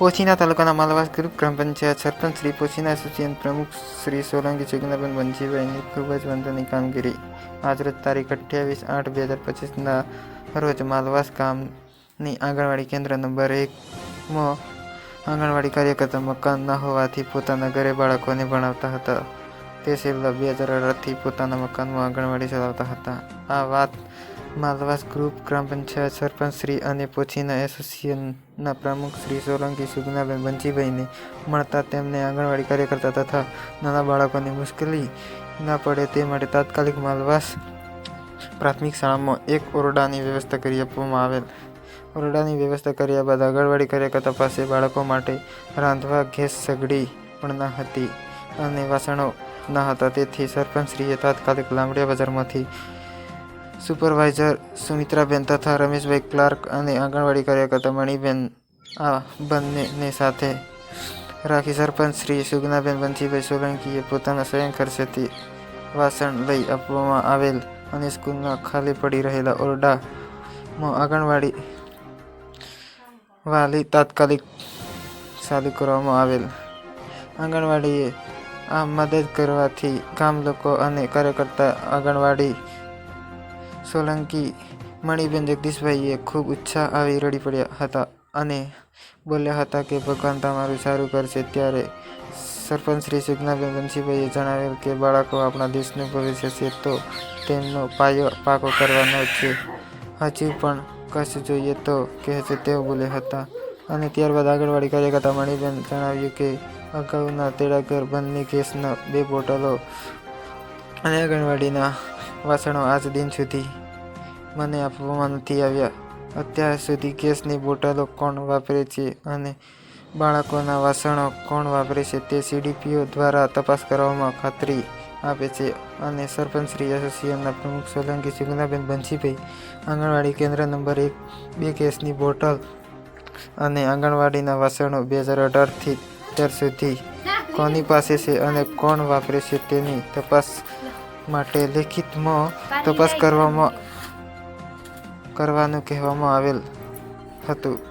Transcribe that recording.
પોચીના તાલુકાના માલવાસ ગ્રુપ ગ્રામ પંચાયત સરપંચ શ્રી પોચીના એસોસિએશન પ્રમુખ શ્રી સોલંકી જગનાબેન બંજીભાઈની ખૂબ જ વંદનની કામગીરી આજરોજ તારીખ અઠ્યાવીસ આઠ બે હજાર પચીસના રોજ માલવાસ ગામની આંગણવાડી કેન્દ્ર નંબર એકમાં આંગણવાડી કાર્યકર્તા મકાન ન હોવાથી પોતાના ઘરે બાળકોને ભણાવતા હતા તે છેલ્લા બે હજાર અઢારથી પોતાના મકાનમાં આંગણવાડી ચલાવતા હતા. આ વાત માલવાસ ગ્રુપ ગ્રામ પંચાયત સરપંચ શ્રી અને પોચીના એસોસિએશનના પ્રમુખ શ્રી સોલંકી સુગનાબેન બંજીભાઈને મળતા તેમને આંગણવાડી કાર્યકર્તા તથા નાના બાળકોની મુશ્કેલી ન પડે તે માટે તાત્કાલિક માલવાસ પ્રાથમિક શાળામાં એક ઓરડાની વ્યવસ્થા કરી આપવામાં આવેલ. ઓરડાની વ્યવસ્થા કર્યા બાદ આંગણવાડી કાર્યકર્તા પાસે બાળકો માટે રાંધવા ગેસ સગડી પણ ન હતી અને વાસણો ન હતા. તેથી સરપંચશ્રીએ તાત્કાલિક લાંબડિયા બજારમાંથી સુપરવાઇઝર સુમિત્રાબેન તથા રમેશભાઈ ક્લાર્ક અને આંગણવાડી કાર્યકર્તા મણિબેન આ બંનેને સાથે રાખી સરપંચ શ્રી સુગનાબેન વંશીભાઈ સોલંકીએ પોતાના સ્વયં ખર્ચેથી વાસણ લઈ આપવામાં આવેલ અને સ્કૂલના ખાલી પડી રહેલા ઓરડામાં આંગણવાડી વાલી તાત્કાલિક ચાલુ કરવામાં આવેલ. આંગણવાડીએ આ મદદ કરવાથી ગામ લોકો અને કાર્યકર્તા આંગણવાડી સોલંકી, મણિબેન જગદીશભાઈએ ખૂબ ઉત્સાહ આવી રડી પડ્યા હતા અને બોલ્યા હતા કે, ભગવાન તમારું સારું કરશે. ત્યારે સરપંચ શ્રી સુજ્ઞાબેન બંશીભાઈએ જણાવ્યું કે, બાળકો આપણા દેશનું ભવિષ્ય છે, તો તેમનો પાયો પાકો કરવાનો છે. હજુ પણ કશું જોઈએ તો કહેશે તેઓ બોલ્યા હતા. અને ત્યારબાદ આંગણવાડી કાર્યકર્તા મણિબેન જણાવ્યું કે અગાઉના તેડાગર બંધની ગેસના બે બોટલો અને આંગણવાડીના વાસણો આજ દિન સુધી મને આપવામાં નથી આવ્યા. અત્યાર સુધી ગેસની બોટલો કોણ વાપરે છે અને બાળકોના વાસણો કોણ વાપરે છે તે સીડીપીઓ દ્વારા તપાસ કરવામાં ખાતરી આપે છે અને સરપંચ શ્રી એસોસિએશનના પ્રમુખ સોલંકી સુગુનાબેન બંસીભાઈ આંગણવાડી કેન્દ્ર નંબર એક બે ગેસની બોટલ અને આંગણવાડીના વાસણો બે હજાર અઢારથી અત્યાર સુધી કોની પાસે છે અને કોણ વાપરે છે તેની તપાસ માટે લેખિતમાં તપાસ કરવામાં, કરવાનું કહેવામાં આવેલ હતું.